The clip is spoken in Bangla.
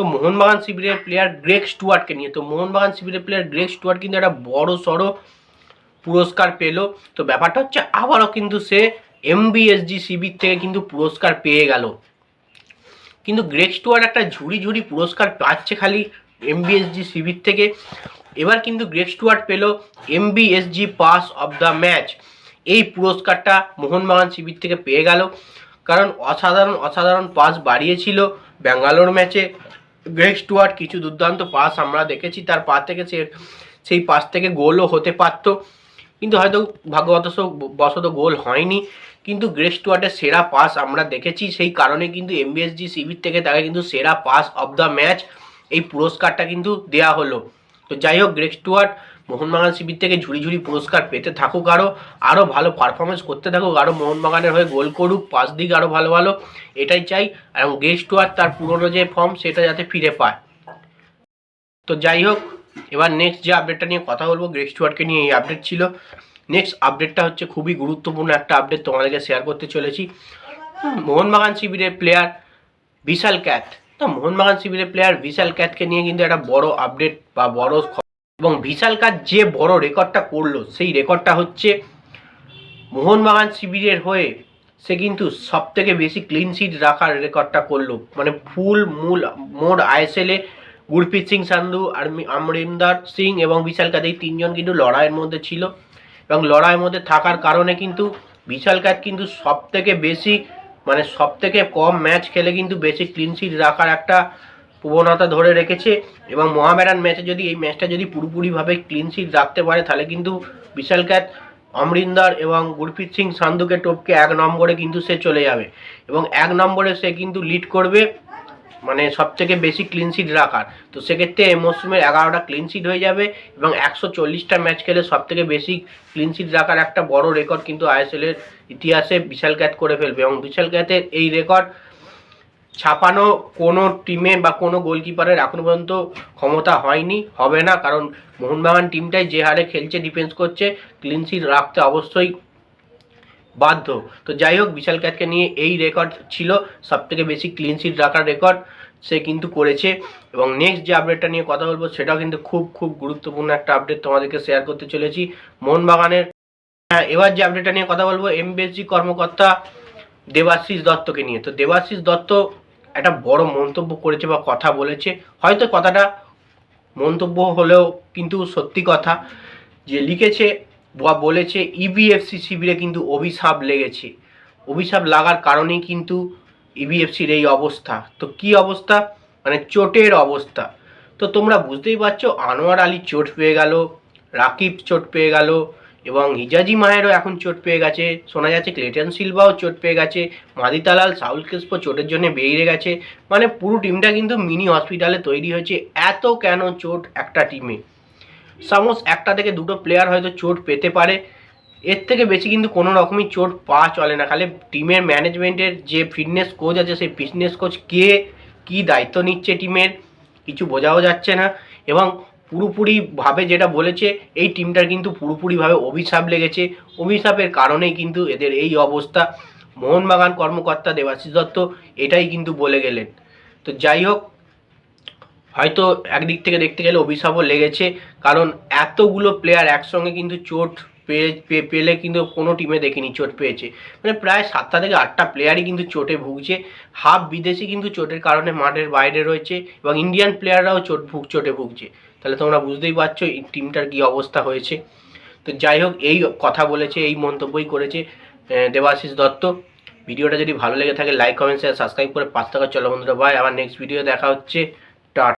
তো মোহনবাগান শিবিরের প্লেয়ার গ্রেক স্টুয়ার্টকে নিয়ে। তো মোহনবাগান শিবিরের প্লেয়ার গ্রেক স্টুয়ার্ট কিন্তু একটা বড় সড়ো পুরস্কার পেল। তো ব্যাপারটা হচ্ছে আবারও কিন্তু সে এমবিএসজি শিবির থেকে কিন্তু পুরস্কার পেয়ে গেল। কিন্তু গ্রেক স্টুয়ার্ট একটা ঝুড়ি ঝুড়ি পুরস্কার পাচ্ছে খালি এমবিএসজি শিবির থেকে। এবার কিন্তু গ্রেক স্টুয়ার্ট পেল MBSG pass of the match এই পুরস্কারটা মোহনবাগান শিবির থেকে পেয়ে গেল। কারণ অসাধারণ অসাধারণ পাস বাড়িয়েছিল। ব্যাঙ্গালোর ম্যাচে গ্রেক স্টুয়ার্ট কিছু দুর্দান্ত পাস আমরা দেখেছি। তার পা থেকে সে, সেই পাস থেকে গোলও হতে পারত। কিন্তু হয়তো ভাগ্যবত বশত গোল হয়নি। কিন্তু গ্রেক স্টুয়ার্টের সেরা পাস আমরা দেখেছি। সেই কারণে কিন্তু এমবিএসজি শিবির থেকে তাকে কিন্তু সেরা পাস অফ দ্য ম্যাচ এই পুরস্কারটা কিন্তু দেয়া হলো। তো যাই হোক গ্রেক স্টুয়ার্ট মোহনবাগান শিবির থেকে ঝুড়ি ঝুড়ি পুরস্কার পেতে থাকুক আরও আরও ভালো পারফরমেন্স করতে থাকুক আরও মোহনবাগানের হয়ে গোল করুক পাস দিক আরও ভালো ভালো, এটাই চাই। এবং গ্রেক স্টুয়ার্ট তার পুরনো যে ফর্ম সেটা যাতে ফিরে পায়। তো যাই হোক, এবার নেক্সট যে আপডেটটা নিয়ে কথা বলব গ্রেক স্টুয়ার্টকে নিয়ে এই আপডেট ছিল। নেক্সট আপডেটটা হচ্ছে খুবই গুরুত্বপূর্ণ একটা আপডেট তোমাদেরকে শেয়ার করতে চলেছি। মোহনবাগান শিবিরের প্লেয়ার বিশাল ক্যাথ তো মোহনবাগান শিবিরের প্লেয়ার বিশাল ক্যাথকে নিয়ে কিন্তু একটা বড় আপডেট বা বড় এবং বিশাল ক্যাথ যে বড় রেকর্ডটা করল, সেই রেকর্ডটা হচ্ছে মোহনবাগান শিবিরের হয়ে সে কিন্তু সব থেকে বেশি ক্লিন শিট রাখার রেকর্ডটা করল। মানে ফুল, মূল, মোট আইএসএলে গুরপ্রীত সিং সান্ধু আর আমরিন্দার সিং এবং বিশাল কাদ এই তিনজন কিন্তু লড়াইয়ের মধ্যে ছিল। এবং লড়াইয়ের মধ্যে থাকার কারণে কিন্তু বিশাল কাদ কিন্তু সব থেকে বেশি মানে সব থেকে কম ম্যাচ খেলে কিন্তু বেশি ক্লিন শিট রাখার একটা প্রবণতা ধরে রেখেছে এবং মহামেডান ম্যাচে যদি, এই ম্যাচটা যদি পুরোপুরিভাবে ক্লিন শিট রাখতে পারে, তাহলে কিন্তু বিশাল ক্যাত অমরিন্দর এবং গুরপ্রীত সিং সান্ধুকে টপকে এক নম্বরে কিন্তু সে চলে যাবে। এবং এক নম্বরে সে কিন্তু লিড করবে মানে সবথেকে বেশি ক্লিন শিট রাখার। তো সেক্ষেত্রে এই মরসুমের এগারোটা ক্লিন শিট হয়ে যাবে এবং একশো চল্লিশটা ম্যাচ খেলে সব থেকে বেশি ক্লিন শিট রাখার একটা বড় রেকর্ড কিন্তু আইএসএলের ইতিহাসে বিশাল ক্যাত করে ফেলবে। এবং বিশাল ক্যাতের এই রেকর্ড ছাপানো কোনো টিমে বা কোনো গোলকিপারের এখনও পর্যন্ত ক্ষমতা হয়নি, হবে না। কারণ মোহনবাগান টিমটাই যে হারে খেলছে ডিফেন্স করছে ক্লিনশিট রাখতে অবশ্যই বাধ্য। তো যাই হোক, বিশাল ক্যাটকে নিয়ে এই রেকর্ড ছিল সব থেকে বেশি ক্লিনশিট রাখার রেকর্ড সে কিন্তু করেছে। এবং নেক্সট যে আপডেটটা নিয়ে কথা বলব, সেটাও কিন্তু খুব খুব গুরুত্বপূর্ণ একটা আপডেট তোমাদেরকে শেয়ার করতে চলেছি। মোহনবাগানের হ্যাঁ এবার যে আপডেটটা নিয়ে কথা বলব এমবিএসজি কর্মকর্তা দেবাশিস দত্তকে নিয়ে। তো দেবাশিস দত্ত একটা বড় মন্তব্য করেছে বা কথা বলেছে। হয়তো কথাটা মন্তব্য হলেও কিন্তু সত্যি কথা যে লিখেছে বা বলেছে E ইবিএফসি শিবিরে কিন্তু অভিশাপ লেগেছে। অভিশাপ লাগার কারণেই কিন্তু ইবিএফসির এই অবস্থা। তো কি অবস্থা? মানে চোটের অবস্থা। তো তোমরা বুঝতেই পারছ, আনোয়ার আলী চোট পেয়ে গেল, রাকিব চোট পেয়ে গেল এবং হিজাজি মায়েরও এখন চোট পেয়ে গেছে। শোনা যাচ্ছে ক্লেটন সিলভাও চোট পেয়ে গেছে। মাদিতালাল, সাউল ক্রিস্পো চোটের জন্য বেরিয়ে গেছে। মানে পুরো টিমটা কিন্তু মিনি হসপিটালে তৈরি হয়েছে। এত কেন চোট একটা টিমে? সামোস একটা থেকে দুটো প্লেয়ার হয়তো চোট পেতে পারে। এর থেকে বেশি কিন্তু কোনো রকমই চোট পাওয়া চলে না। খালি টিমের ম্যানেজমেন্টের যে ফিটনেস কোচ আছে, সেই ফিটনেস কোচ কে, কি দায়িত্ব নিচ্ছে টিমের, কিছু বোঝাও যাচ্ছে না। এবং পুরোপুরিভাবে যেটা বলেছে, এই টিমটার কিন্তু পুরোপুরিভাবে অভিশাপ লেগেছে। অভিশাপের কারণেই কিন্তু এদের এই অবস্থা। মোহনবাগান কর্মকর্তা দেবাশিস দত্ত এটাই কিন্তু বলে গেলেন। তো যাই হোক, হয়তো একদিক থেকে দেখতে গেলে অভিশাপও লেগেছে, কারণ এতগুলো প্লেয়ার একসঙ্গে কিন্তু চোট পেয়ে পেলে কিন্তু কোনো টিমে দেখিনি, চোট পেয়েছে। মানে প্রায় সাতটা থেকে আটটা প্লেয়ারই কিন্তু চোটে ভুগছে। হাফ বিদেশি কিন্তু চোটের কারণে মাঠের বাইরে রয়েছে এবং ইন্ডিয়ান প্লেয়াররাও চোট ভুগ, চোটে ভুগছে। তাহলে তোমরা বুঝতেই পারছ এই টিমটার কী অবস্থা হয়েছে। তো যাই হোক, এই কথা বলেছে, এই মন্তব্যই করেছে দেবাশিস দত্ত। ভিডিওটা যদি ভালো লেগে থাকে লাইক কমেন্ট শেয়ার সাবস্ক্রাইব করে পাঁচ টাকা চলো বন্ধুরা ভাই আবার নেক্সট ভিডিও দেখা হচ্ছে।